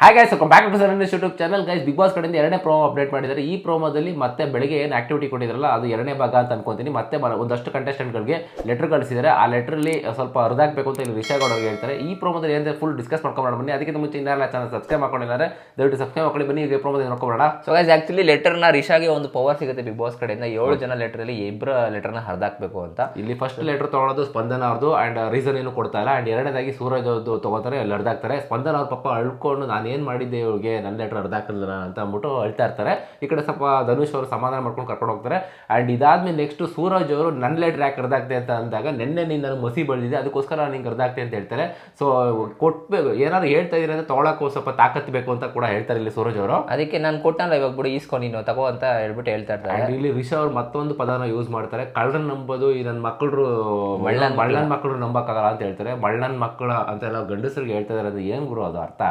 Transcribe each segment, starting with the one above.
Hi guys ಸ್ವಲ್ಪ back to sir YouTube channel guys Bigg Boss ಕಡೆಯಿಂದ ಎರಡನೇ promo update ಮಾಡಿದ್ದಾರೆ. ಈ ಪ್ರೋಮೋದಲ್ಲಿ ಮತ್ತೆ ಬೆಳಗ್ಗೆ ಏನು ಆಕ್ಟಿವಿಟಿ ಕೊಟ್ಟಿದ್ರಲ್ಲ ಅದು ಎರಡನೇ ಭಾಗ ಅಂತ ಅನ್ಕೊಂತೀನಿ. ಮತ್ತೆ ಒಂದಷ್ಟು ಕಂಟೆಸ್ಟೆಂಟ್ಗಳಿಗೆ ಲೆಟರ್ ಕಳಿಸಿದ್ದಾರೆ. ಆ ಲೆಟ್ರಲ್ಲಿ ಸ್ವಲ್ಪ ಹರಿದಾಗಬೇಕು ಅಂತ ಇಲ್ಲಿ ರಿಷಾ ಗೌಡ ಹೇಳ್ತಾರೆ. ಈ ಪ್ರೋಮೋದಲ್ಲಿ ಏನಂದ್ರೆ ಫುಲ್ ಡಿಸ್ಕಸ್ ಮಾಡ್ಕೊಂಡು ಬನ್ನಿ. ಅದಕ್ಕಿಂತ ಮುಂಚೆ ಇನ್ನೆಲ್ಲ ಚಾನಲ್ ಸಬ್ಸ್ಕ್ರೈಬ್ ಮಾಡ್ಕೊಂಡಿದ್ದಾರೆ ದಯವಿಟ್ಟು ಸಬ್ಸ್ಕ್ರೈಬ್ ಮಾಡ್ಕೊಳ್ಳಿ. ಬನ್ನಿ ಈಗ ಪ್ರೋಮೋದಲ್ಲಿ ನೋಡ್ಕೊಬೋಣ ಸೊ ಗೈಸ್ ಆಕ್ಚುಲಿ ಲೆಟರ್ನ ರಿಷಾಗೆ ಒಂದು ಪವರ್ ಸಿಗುತ್ತೆ ಬಿಗ್ ಬಾಸ್ ಕಡೆಯಿಂದ. ಏಳು ಜನ ಲೆಟರಲ್ಲಿ ಇಬ್ಬರ ಲೆಟರ್ನ ಹರಿದಾಕ್ಬೇಕು ಅಂತ. ಇಲ್ಲಿ ಫಸ್ಟ್ ಲೆಟರ್ ತಗೊಳ್ಳೋದು ಸ್ಪಂದನ ಅವ್ರದ್ದು ಆ್ಯಂಡ್ ರೀಸನ್ ಏನು ಕೊಡ್ತಾ ಇಲ್ಲ. ಆ್ಯಂಡ್ ಎರಡನೇದಾಗಿ ಸೂರಜ್ ಅವ್ರದ್ದು ತೊಗೋತಾರೆ ಅಲ್ಲಿ ಹರಿದಾಕ್ತಾರೆ ಸ್ಪಂದನ ಅವ್ರ ಪಾಪ ಅಳ್ಕೊಂಡು ನಾನು ಏನು ಮಾಡಿದ್ದೆ ಇವ್ರಿಗೆ ನನ್ನ ಲೆಟರ್ ಹರಿದಾಕಲ್ಲ ಅಂತ ಅಂದ್ಬಿಟ್ಟು ಅಳ್ತಾ ಇರ್ತಾರೆ. ಈ ಕಡೆ ಸ್ವಲ್ಪ ಧನುಷ್ ಅವರು ಸಮಾಧಾನ ಮಾಡ್ಕೊಂಡು ಕರ್ಕೊಂಡು ಹೋಗ್ತಾರೆ. ಆ್ಯಂಡ್ ಇದಾದ್ಮೇಲೆ ನೆಕ್ಸ್ಟ್ ಸೂರಜ್ ಅವರು ನನ್ನ ಲೆಟ್ರ್ ಯಾಕೆ ಹರಿದಾಕ್ತೆ ಅಂತ ಅಂದಾಗ ನಿನ್ನೆ ನೀನು ನನಗೆ ಮಸಿ ಬೆಳೆದಿದೆ ಅದಕ್ಕೋಸ್ಕರ ನಾನು ಹಿಂಗೆ ಹರಿದಾಕ್ತೆ ಅಂತ ಹೇಳ್ತಾರೆ. ಸೊ ಕೊಟ್ಬೇಕು ಏನಾದ್ರು ಹೇಳ್ತಾ ಇದ್ದೀರಿ ಅಂದರೆ ತೊಗೊಳಕ್ಕೂ ಸ್ವಲ್ಪ ತಾಕತ್ತು ಬೇಕು ಅಂತ ಕೂಡ ಹೇಳ್ತಾರೆ ಇಲ್ಲಿ ಸೂರಜ್ ಅವರು. ಅದಕ್ಕೆ ನಾನು ಕೊಟ್ಟನಲ್ಲ ಇವಾಗ ಬಿಡು ಈಸ್ಕೊ ನೀನು ತಗೋ ಅಂತ ಹೇಳ್ಬಿಟ್ಟು ಹೇಳ್ತಾ ಇರ್ತಾರೆ. ಇಲ್ಲಿ ರಿಷ ಅವ್ರು ಮತ್ತೊಂದು ಪದನ ಯೂಸ್ ಮಾಡ್ತಾರೆ. ಕಳ್ಳನ್ ನಂಬೋದು ಈ ನನ್ನ ಮಕ್ಕಳು ಮಳ್ಳನ್ ಮಳ್ಳನ್ ಮಕ್ಕಳು ನಂಬಕ್ಕಾಗಲ್ಲ ಅಂತ ಹೇಳ್ತಾರೆ. ಮಳ್ಳನ್ ಮಕ್ಕಳ ಅಂತೆಲ್ಲ ಗಂಡಸರಿಗೆ ಹೇಳ್ತಾ ಇದಾರೆ ಅದು ಏನು ಗುರು ಅದು ಅರ್ಥ?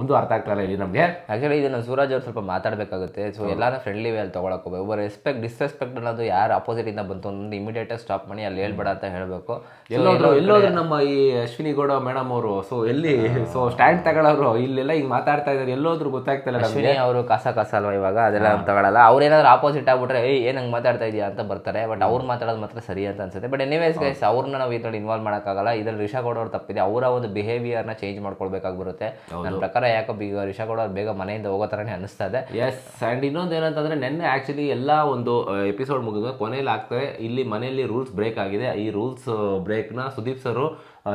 ಒಂದು ಅರ್ಥ ಆಗ್ತಾಯಿಲ್ಲ ಇಲ್ಲಿ ನಮಗೆ. ಆಕ್ಚುಲಿ ಇದನ್ನ ಸೂರಜ್ ಅವ್ರು ಸ್ವಲ್ಪ ಮಾತಾಡಬೇಕಾಗುತ್ತೆ. ಸೊ ಎಲ್ಲಾನು ಫ್ರೆಂಡ್ಲಿ ವೇ ಅಲ್ಲಿ ತಗೊಳಕ್ ಹೋಗ್ಬೇಕು. ಒಬ್ಬ ರೆಸ್ಪೆಕ್ಟ್ ಡಿಸ್ರೆಸ್ಪೆಕ್ಟ್ ಅನ್ನೋದು ಯಾರು ಅಪೋಸಿಟ್ ಇಂದ ಬಂತು ಒಂದು ಇಮಿಡಿಯೇಟ್ ಸ್ಟಾಪ್ ಮಾಡಿ ಅಲ್ಲಿ ಹೇಳ್ಬೇಡ ಅಂತ ಹೇಳಬೇಕು. ಎಲ್ಲೋದ್ರು ಎಲ್ಲೋದ್ರು ನಮ್ಮ ಈ ಅಶ್ವಿನಿ ಗೌಡ ಮೇಡಮ್ ಅವರು. ಸೊ ಎಲ್ಲಿ ಸೊ ಸ್ಟ್ಯಾಂಡ್ ತಗೊಳ್ಳೋರು ಇಲ್ಲೆಲ್ಲ ಈಗ ಮಾತಾಡ್ತಾ ಇದ್ದಾರೆ ಎಲ್ಲೋದ್ರು ಗೊತ್ತಾಗ್ತಿಲ್ಲ ಇಲ್ಲ ಅಶ್ವಿನಿ ಅವರು ಕಸ ಕಸ ಅಲ್ವಾ ಇವಾಗ? ಅದೆಲ್ಲ ತಗೊಳ್ಳಲ್ಲ ಅವ್ರು ಏನಾದ್ರು ಅಪೋಸಿಟ್ ಆಗ್ಬಿಟ್ರೆ ಏಯ್ ಏನ್ ಹಂಗೆ ಮಾತಾಡ್ತಾ ಇದೆಯಾ? ಅಂತ ಬರ್ತಾರೆ. ಬಟ್ ಅವ್ರು ಮಾತಾಡೋದು ಮಾತ್ರ ಸರಿ ಅಂತ ಅನ್ಸುತ್ತೆ. ಬಟ್ ಎನಿವೇಸ್ ಗೈಸ್ ಅವ್ರನ್ನ ನಾವು ಇದ್ರಲ್ಲಿ ಇನ್ವಾಲ್ವ್ ಮಾಡೋಕ್ಕಾಗಲ್ಲ ಇದ್ರಲ್ಲಿ ರಿಷಾ ಗೌಡ ಅವ್ರು ತಪ್ಪಿದೆ. ಅವರ ಒಂದು ಬಿಹೇವಿಯರ್ನ ಚೇಂಜ್ ಮಾಡ್ಕೊಳ್ಬೇಕಾಗಿ ಬರುತ್ತೆ. ನನ್ನ ಪ್ರಕಾರ ಯಾಕೋ ಬೀಗ ರಿಷಾ ಗೌಡ ಅವ್ರು ಬೇಗ ಮನೆಯಿಂದ ಹೋಗೋ ಥರನೇ ಅನಿಸ್ತಾ ಇದೆ. ಎಸ್ ಆ್ಯಂಡ್ ಇನ್ನೊಂದು ಏನಂತಂದರೆ ನೆನ್ನೆ ಆ್ಯಕ್ಚುಲಿ ಎಲ್ಲ ಒಂದು ಎಪಿಸೋಡ್ ಮುಗಿದ ಕೊನೆಯಲ್ಲಿ ಆಗ್ತದೆ ಇಲ್ಲಿ ಮನೆಯಲ್ಲಿ ರೂಲ್ಸ್ ಬ್ರೇಕ್ ಆಗಿದೆ. ಈ ರೂಲ್ಸ್ ಬ್ರೇಕ್ನ ಸುದೀಪ್ ಸರು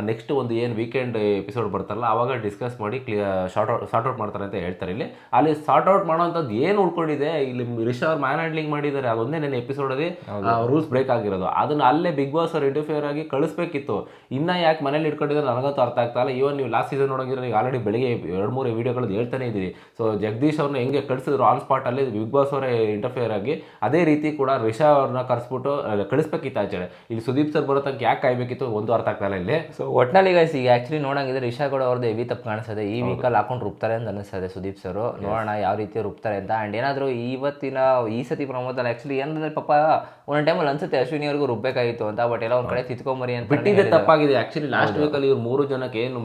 ನೆಕ್ಸ್ಟ್ ಒಂದು ಏನು ವೀಕೆಂಡ್ ಎಪಿಸೋಡ್ ಬರ್ತಾರಲ್ಲ ಅವಾಗ ಡಿಸ್ಕಸ್ ಮಾಡಿ clear sort out sort out ಮಾಡ್ತಾರೆ ಅಂತ ಹೇಳ್ತಾರೆ ಇಲ್ಲಿ. ಅಲ್ಲಿ ಶಾರ್ಟ್ ಔಟ್ ಮಾಡೋಂಥದ್ದು ಏನು ಉಳ್ಕೊಂಡಿದೆ ಇಲ್ಲಿ ರಿಷಾ ಅವ್ರು ಮ್ಯಾನ್ ಹ್ಯಾಂಡ್ಲಿಂಗ್ ಮಾಡಿದ್ದಾರೆ ಅದೊಂದೇ ನನ್ನ ಎಪಿಸೋಡಲ್ಲಿ ರೂಲ್ಸ್ ಬ್ರೇಕ್ ಆಗಿರೋದು. ಅದನ್ನು ಅಲ್ಲೇ ಬಿಗ್ ಬಾಸ್ ಅವ್ರು ಇಂಟರ್ಫಿಯರ್ ಆಗಿ ಕಳಿಸ್ಬೇಕಿತ್ತು. ಇನ್ನೂ ಯಾಕೆ ಮನೇಲಿ ಇಟ್ಕೊಂಡಿದ್ರೆ ನನಗಂತೂ ಅರ್ಥ ಆಗ್ತಾ ಇಲ್ಲ. ಇವನ್ ನೀವು ಲಾಸ್ಟ್ ಸೀಸನ್ ನೋಡೋಂಗಿದ್ರೆ ನೀವು ಆಲ್ರೆಡಿ ಬೆಳಗ್ಗೆ ಎರಡು ಮೂರು ವೀಡಿಯೋಗಳು ಹೇಳ್ತಾನೆ ಇದ್ದೀರಿ. ಸೊ ಜಗದೀಶ್ ಅವ್ರನ್ನ ಹೆಂಗೆ ಕಳಿಸಿದ್ರು ಆನ್ ಸ್ಪಾಟ್ ಅಲ್ಲಿ ಬಿಗ್ ಬಾಸ್ ಅವರೇ ಇಂಟರ್ಫಿಯರ್ ಆಗಿ ಅದೇ ರೀತಿ ಕೂಡ ರಿಷಾ ಅವ್ರನ್ನ ಕರೆಸ್ಬಿಟ್ಟು ಕಳಿಸ್ಬೇಕಿತ್ತು ಆಚೆ ಇಲ್ಲಿ ಸುದೀಪ್ ಸರ್ ಬರೋ ತನಕ ಯಾಕೆ ಕಾಯ್ಬೇಕಿತ್ತು ಒಂದು ಅರ್ಥ ಆಗ್ತಾ ಇಲ್ಲ ಇಲ್ಲಿ. ಸೊ ಒಟ್ನಲ್ಲಿ ಗೈಸ್ ಈಗ ಆಕ್ಚುಲಿ ನೋಡಂಗಿದ್ರೆ ರಿಷಾ ಗೌಡ ಅವ್ರದ್ದು ಹೆವಿ ತಪ್ಪು ಕಾಣಿಸ್ತದೆ. ಈ ವೀಕಲ್ಲಿ ಹಾಕೊಂಡು ರುಬ್ತಾರೆ ಅಂತ ಅನಿಸ್ತದೆ ಸುದೀಪ್ ಸರ್ ನೋಡೋಣ ಯಾವ ರೀತಿ ರುಬ್ತಾರೆ ಅಂತ. ಆ್ಯಂಡ್ ಏನಾದರೂ ಇವತ್ತಿನ ಈ ಸತಿ ಪ್ರಮೋದಲ್ಲಿ ಆ್ಯಕ್ಚುಲಿ ಏನಂದ್ರೆ ಪಾಪ ಒಂದೊಂದು ಟೈಮಲ್ಲಿ ಅನ್ಸುತ್ತೆ ಅಶ್ವಿನಿ ಅವ್ರಿಗೂ ರುಬ್ಬೇಕಾಗಿತ್ತು ಅಂತ. ಬಟ್ ಎಲ್ಲ ಒಂದು ಕಡೆ ತಿತ್ಕೊಂಬರಿ ಅಂತ ಬಿಟ್ಟಿದ್ದೆ ತಪ್ಪಾಗಿದೆ. ಆ್ಯಕ್ಚುಲಿ ಲಾಸ್ಟ್ ವೀಕಲ್ಲಿ ಇವ್ರು ಮೂರು ಜನಕ್ಕೆ ಏನು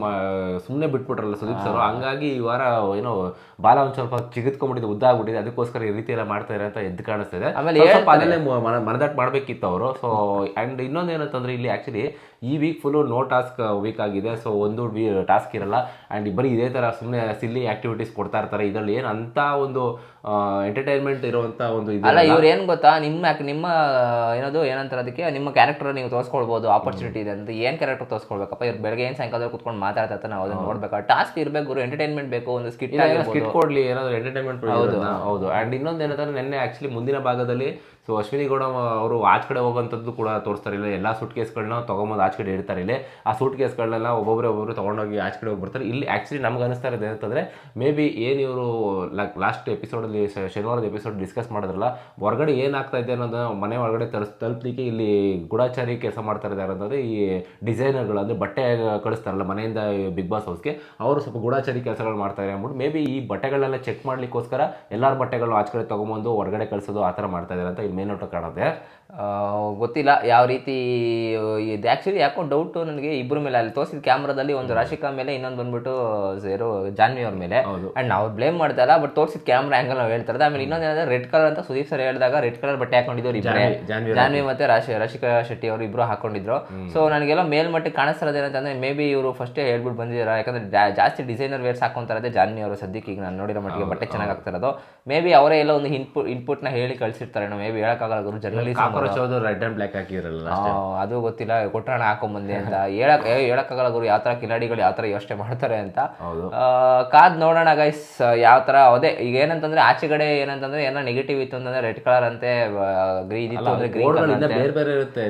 ಸುಮ್ಮನೆ ಬಿಟ್ಬಿಟ್ರಲ್ಲ ಸುದೀಪ್ ಸರ್ ಹಂಗಾಗಿ ಈ ವಾರ ಏನೋ ಬಾಲ ಒಂದು ಸ್ವಲ್ಪ ಚಿಗಿತ್ಕೊಂಡ್ಬಿಟ್ಟಿದೆ ಉದ್ದ ಆಗ್ಬಿಟ್ಟಿದೆ. ಅದಕ್ಕೋಸ್ಕರ ಈ ರೀತಿ ಎಲ್ಲ ಮಾಡ್ತಾ ಇದೆ ಅಂತ ಎದ್ದು ಕಾಣಿಸ್ತಿದೆ. ಆಮೇಲೆ ಸ್ವಲ್ಪ ಸ್ವಲ್ಪ ಅದನ್ನೇ ಮ- ಮನ- ಮನದಟ್ಟು ಮಾಡಬೇಕಿತ್ತು ಅವರು. ಸೊ ಆ್ಯಂಡ್ ಇನ್ನೊಂದು ಏನಂತಂದ್ರೆ ಇಲ್ಲಿ ಆ್ಯಕ್ಚುಲಿ ಈ week full no task week ಆಗಿದೆ. ಸೊ ಒಂದು ಟಾಸ್ಕ್ ಇರಲ್ಲ. ಅಂಡ್ ಬರೀ ಇದೇ ಥರ ಸುಮ್ಮನೆ ಸಿಲ್ಲಿ ಆ್ಯಕ್ಟಿವಿಟೀಸ್ ಕೊಡ್ತಾ ಇರ್ತಾರೆ. ಇದರಲ್ಲಿ ಏನು ಅಂತ ಒಂದು ಎಂಟರ್ಟೈನ್ಮೆಂಟ್ ಇರುವಂಥ ಒಂದು ಅಲ್ಲ ಇವ್ರು ಏನು ಗೊತ್ತಾ? ನಿಮ್ಮ ನಿಮ್ಮ ಏನದು ಏನಂತಾರೆ ಅದಕ್ಕೆ ನಿಮ್ಮ ಕ್ಯಾರೆಕ್ಟರ್ ನೀವು ತೋರಿಸ್ಕೊಳ್ಬೋದು. ಆಪರ್ಚುನಿಟಿ ಇದೆ ಅಂತ ಏನು ಕ್ಯಾರೆಕ್ಟರ್ ತೋರಿಸ್ಕೊಳ್ಬೇಕಪ್ಪ? ಇವ್ರು ಬೆಳಗ್ಗೆ ಏನು ಸಾಯಂಕಾಲ ಕುತ್ಕೊಂಡು ಮಾತಾಡ್ತಾ ನಾವು ಅದನ್ನು ನೋಡ್ಬೇಕು? ಟಾಸ್ಕ್ ಇರಬೇಕು ಗುರು ಎಂಟರ್ಟೈನ್ಮೆಂಟ್ ಬೇಕು ಒಂದು ಸ್ಕಿಟ್ ಸ್ಕಿಟ್ ಕೊಡ್ಲಿ ಏನಾದರೂ ಎಂಟರ್ಟೈನ್ಮೆಂಟ್ ಹೌದು. ಹೌದು. ಅಂಡ್ ಇನ್ನೊಂದು ಏನಂತಂದ್ರೆ ನಿನ್ನೆ ಆ್ಯಕ್ಚುಲಿ ಮುಂದಿನ ಭಾಗದಲ್ಲಿ ಸೊ ಅಶ್ವಿನಿ ಗೌಡ ಅವರು ಆಚೆ ಕಡೆ ಹೋಗೋಂಥದ್ದು ಕೂಡ ತೋರಿಸ್ತಾರೆ. ಇಲ್ಲ ಎಲ್ಲ ಸುಟ್ ಕೇಸ್ಗಳನ್ನ ತೊಗೊಂಬಂದು ಆಚೆ ಕಡೆ ಇಡ್ತಾರೆ ಇಲ್ಲಿ. ಆ ಸೂಟ್ ಕೇಸ್ಗಳನ್ನೆಲ್ಲ ಒಬ್ಬೊಬ್ಬರೇ ಒಬ್ಬೊಬ್ಬರು ತೊಗೊಂಡೋಗಿ ಆಚೆ ಕಡೆ ಹೋಗಿ ಬರ್ತಾರೆ ಇಲ್ಲಿ ಆ್ಯಕ್ಚುಲಿ ನಮ್ಗೆ ಅನಿಸ್ತಾ ಇರೋದು ಏನಂತಂದರೆ ಮೇ ಬಿ ಏನು ಇವರು ಲಾಸ್ಟ್ ಎಪಿಸೋಡಲ್ಲಿ ಶನಿವಾರದ ಎಪಿಸೋಡ್ ಡಿಸ್ಕಸ್ ಮಾಡಿದ್ರಲ್ಲ, ಹೊರಗಡೆ ಏನಾಗ್ತಾ ಇದೆ ಅನ್ನೋದನ್ನ ಮನೆ ಒಳಗಡೆ ತರಿಸ್, ತಲುಪಲಿಕ್ಕೆ ಇಲ್ಲಿ ಗೂಢಾಚಾರಿ ಕೆಲಸ ಮಾಡ್ತಾ ಇದ್ದಾರೆ ಅಂತಂದರೆ ಈ ಡಿಸೈನರ್ಗಳು ಅಂದರೆ ಬಟ್ಟೆ ಕಳಿಸ್ತಾರಲ್ಲ ಮನೆಯಿಂದ ಬಿಗ್ ಬಾಸ್ ಹೌಸ್ಗೆ ಅವರು ಸ್ವಲ್ಪ ಗೂಢಾಚಾರಿ ಕೆಲಸಗಳು ಮಾಡ್ತಾರೆ ಅಂದ್ಬಿಟ್ಟು ಮೇ ಬಿ ಈ ಬಟ್ಟೆಗಳನ್ನೆಲ್ಲ ಚೆಕ್ ಮಾಡಲಿಕ್ಕೋಸ್ಕರ ಎಲ್ಲರ ಬಟ್ಟೆಗಳು ಆಚೆ ಕಡೆ ತೊಗೊಂಬಂದು ಹೊರಗಡೆ ಕಳಿಸೋದು ಆ ಥರ ಮಾಡ್ತಾ ಇದ್ದಾರೆ ಅಂತ ಇಲ್ಲಿ ಮೇಲ್ನೋಟ ಕಾಣುತ್ತೆ. ಗೊತ್ತಿಲ್ಲ, ಯಾವ ರೀತಿ, ಇದು ಆ್ಯಕ್ಚುಲಿ ಯಾಕೋ ಡೌಟು ನನಗೆ ಇಬ್ಬರ ಮೇಲೆ ಅಲ್ಲಿ ತೋರಿಸಿದ ಕ್ಯಾಮ್ರಾದಲ್ಲಿ ಒಂದು ರಾಶಿಕಾ ಮೇಲೆ ಇನ್ನೊಂದು ಬಂದ್ಬಿಟ್ಟು ಯಾರು ಜಾನ್ವಿ ಅವ್ರ ಮೇಲೆ. ಅಂಡ್ ನಾವು ಬ್ಲೇಮ್ ಮಾಡ್ತಾ ಇಲ್ಲ ಬಟ್ ತೋರಿಸಿದ ಕ್ಯಾಮ್ರಾ ಆಂಗಲ್ ನಾವು ಹೇಳ್ತಾ ಇರೋದು. ಆಮೇಲೆ ಇನ್ನೊಂದು ಏನಂದ್ರೆ ರೆಡ್ ಕಲರ್ ಅಂತ ಸುದೀಪ್ ಸರ್ ಹೇಳಿದಾಗ ರೆಡ್ ಕಲರ್ ಬಟ್ಟೆ ಹಾಕೊಂಡಿದ್ರು ಇಬ್ಬರೇ ಜಾನ್ವಿ- ಮತ್ತೆ ರಾಶಿ ರಾಶಿಕಾ ಶೆಟ್ಟಿ ಅವರು ಇಬ್ರು ಹಾಕೊಂಡಿದ್ರು. ಸೊ ನನಗೆಲ್ಲ ಮೇಲ್ಮಟ್ಟಿಗೆ ಕಾಣಿಸ್ತಿರೋದು ಏನಂತಂದ್ರೆ ಮೇ ಬಿ ಇವರು ಫಸ್ಟೇ ಹೇಳ್ಬಿಟ್ಟು ಬಂದಿದ್ದಾರೆ? ಯಾಕಂದ್ರೆ ಜಾಸ್ತಿ ಡಿಸೈನರ್ ವೇರ್ಸ್ ಹಾಕೊಂತಾರದೆ ಜಾನ್ವಿ ಅವರು ಸದ್ಯಕ್ಕೆ. ಈಗ ನಾನು ನೋಡಿರೋ ಮಟ್ಟಿಗೆ ಬಟ್ಟೆ ಚೆನ್ನಾಗಿ ಆಗ್ತಿರೋದು ಮೇ ಬಿ ಅವರೇ ಎಲ್ಲ ಒಂದು ಇನ್ಪುಟ್ ಇನ್ಪುಟ್ನ ಹೇಳಿ ಕಳ್ಸಿರ್ತಾರೆ ಮೇ ಬಿ ಹೇಳಕ್ಕಾಗಲ್ಲ ಜರ್ನಲಿಸ್ಟ್ ರೆಡ್ ಬ್ಲ್ಯಾಕ್ ಹಾಕಿರಲ್ಲ ಅದು ಗೊತ್ತಿಲ್ಲ ಕೊಟ್ಟಣ ಹಾಕೊಂಬಂದೆ ಅಂತ. ಹೇಳಕ್ ಏ, ಹೇಳಕ್ಕಾಗಲ್ಲ ಗುರು ಯಾವ ತರ ಕಿಲಾಡಿಗಳು ಯಾವ ತರ ಯೋಚನೆ ಮಾಡ್ತಾರೆ ಅಂತ. ಕಾದ್ ನೋಡೋಣ ಗೈಸ್ ಯಾವ ತರ ಅದೇ ಈಗ ಏನಂತಂದ್ರೆ ಆಚೆಗಡೆ ಏನಂತಂದ್ರೆ ಏನೋ ನೆಗೆಟಿವ್ ಇತ್ತು ಅಂತಂದ್ರೆ ರೆಡ್ ಕಲರ್ ಅಂತೆ ಗ್ರೀನ್ ಇತ್ತು ಅಂದ್ರೆ ಗ್ರೀನ್ ಬೇರೆ ಬೇರೆ ಇರುತ್ತೆ.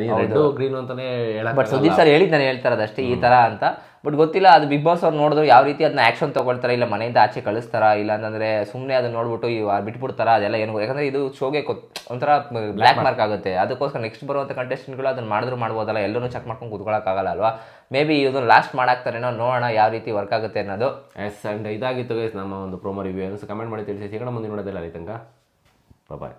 ಗ್ರೀನ್ ಅಂತಾನೆ ಬಟ್ ಸುದೀಪ್ ಸರ್ ಹೇಳಿದ್ ನಾನು ಹೇಳ್ತಾ ಇರೋದು ಈ ತರ ಅಂತ. ಬಟ್ ಗೊತ್ತಿಲ್ಲ ಅದು ಬಿಗ್ ಬಾಸ್ ಅವ್ರು ನೋಡಿದ್ರು ಯಾವ ರೀತಿ ಅದನ್ನ ಆಕ್ಷನ್ ತೊಗೊಳ್ತಾರೆ ಇಲ್ಲ ಮನೆಯಿಂದ ಆಚೆ ಕಳಿಸ್ತಾರ ಇಲ್ಲ ಅಂತಂದ್ರೆ ಸುಮ್ಮನೆ ಅದನ್ನ ನೋಡ್ಬಿಟ್ಟು ಇವ್ ಬಿಟ್ಬಿಡ್ತಾರ ಅದೆಲ್ಲ ಏನು ಯಾಕಂದ್ರೆ ಇದು ಶೋಗೆ ಒಂಥರ ಬ್ಲ್ಯಾಕ್ ಮಾರ್ಕ್ ಆಗುತ್ತೆ. ಅದಕ್ಕೋಸ್ಕರ ನೆಕ್ಸ್ಟ್ ಬರುವಂತ ಕಂಟೆಸ್ಟೆಂಟ್ಗಳು ಅದನ್ನ ಮಾಡಿದ್ರು ಮಾಡ್ಬೋದಲ್ಲ ಎಲ್ಲರೂ ಚೆಕ್ ಮಾಡ್ಕೊಂಡು ಕೂತ್ಕೊಳ್ಳೋಕ್ಕಾಗಲ್ಲ ಅಲ್ವಾ? ಮೇ ಬಿ ಇದನ್ನ ಲಾಸ್ಟ್ ಮಾಡಾಕ್ತಾರೇನೋ ನೋಡೋಣ ಯಾವ ರೀತಿ ವರ್ಕ್ ಆಗುತ್ತೆ ಅನ್ನೋದು. ಎಸ್ ಅಂಡ್ ಇದಾಗಿತ್ತು ಗೈಸ್ ನಮ್ಮ ಒಂದು ಪ್ರೋಮೋ ರಿವ್ಯೂ ಅನ್ಸ್ ಕಮೆಂಟ್ ಮಾಡಿ ತಿಳಿಸಿ. ಸಿಗೋಣ ಮುಂದಿನ ನೋಡೋದಿಲ್ಲ ಅಲ್ಲಿ ತನಕ ಬಾಯ್